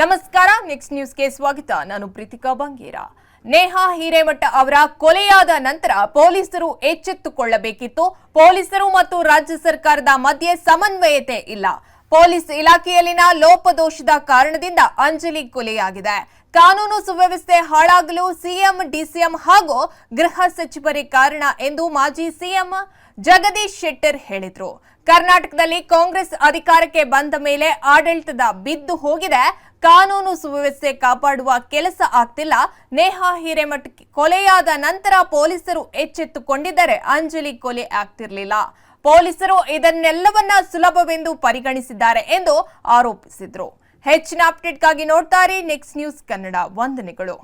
ನಮಸ್ಕಾರ ನೆಕ್ಸ್ಟ್ ನ್ಯೂಸ್ಗೆ ಸ್ವಾಗತ. ನಾನು ಪ್ರೀತಿಕಾ ಬಂಗೇರ. ನೇಹಾ ಹಿರೇಮಠ ಅವರ ಕೊಲೆಯಾದ ನಂತರ ಪೊಲೀಸರು ಎಚ್ಚೆತ್ತುಕೊಳ್ಳಬೇಕಿತ್ತು. ಪೊಲೀಸರು ಮತ್ತು ರಾಜ್ಯ ಸರ್ಕಾರದ ಮಧ್ಯೆ ಸಮನ್ವಯತೆ ಇಲ್ಲ. ಪೊಲೀಸ್ ಇಲಾಖೆಯಲ್ಲಿನ ಲೋಪದೋಷದ ಕಾರಣದಿಂದ ಅಂಜಲಿ ಕೊಲೆಯಾಗಿದೆ. ಕಾನೂನು ಸುವ್ಯವಸ್ಥೆ ಹಾಳಾಗಲು ಸಿಎಂ, ಡಿಸಿಎಂ ಹಾಗೂ ಗೃಹ ಸಚಿವರೇ ಕಾರಣ ಎಂದು ಮಾಜಿ ಸಿಎಂ ಜಗದೀಶ್ ಶೆಟ್ಟರ್ ಹೇಳಿದರು. ಕರ್ನಾಟಕದಲ್ಲಿ ಕಾಂಗ್ರೆಸ್ ಅಧಿಕಾರಕ್ಕೆ ಬಂದ ಮೇಲೆ ಆಡಳಿತದ ಬಿದ್ದು ಹೋಗಿದೆ. ಕಾನೂನು ಸುವ್ಯವಸ್ಥೆ ಕಾಪಾಡುವ ಕೆಲಸ ಆಗ್ತಿಲ್ಲ. ನೇಹಾ ಹಿರೇಮಠ್ ಕೊಲೆಯಾದ ನಂತರ ಪೊಲೀಸರು ಎಚ್ಚೆತ್ತುಕೊಂಡಿದ್ದರೆ. ಅಂಜಲಿ ಕೊಲೆ ಆಗ್ತಿರ್ಲಿಲ್ಲ. ಪೊಲೀಸರು ಇದನ್ನೆಲ್ಲವನ್ನ ಸುಲಭವೆಂದು ಪರಿಗಣಿಸಿದ್ದಾರೆ ಎಂದು ಆರೋಪಿಸಿದ್ರು. ಹೆಚ್ಚಿನ ಅಪ್ಡೇಟ್ಗಾಗಿ ನೋಡ್ತಾರೆ ನೆಕ್ಸ್ಟ್ ನ್ಯೂಸ್ ಕನ್ನಡ ವಂದನೆಗಳು.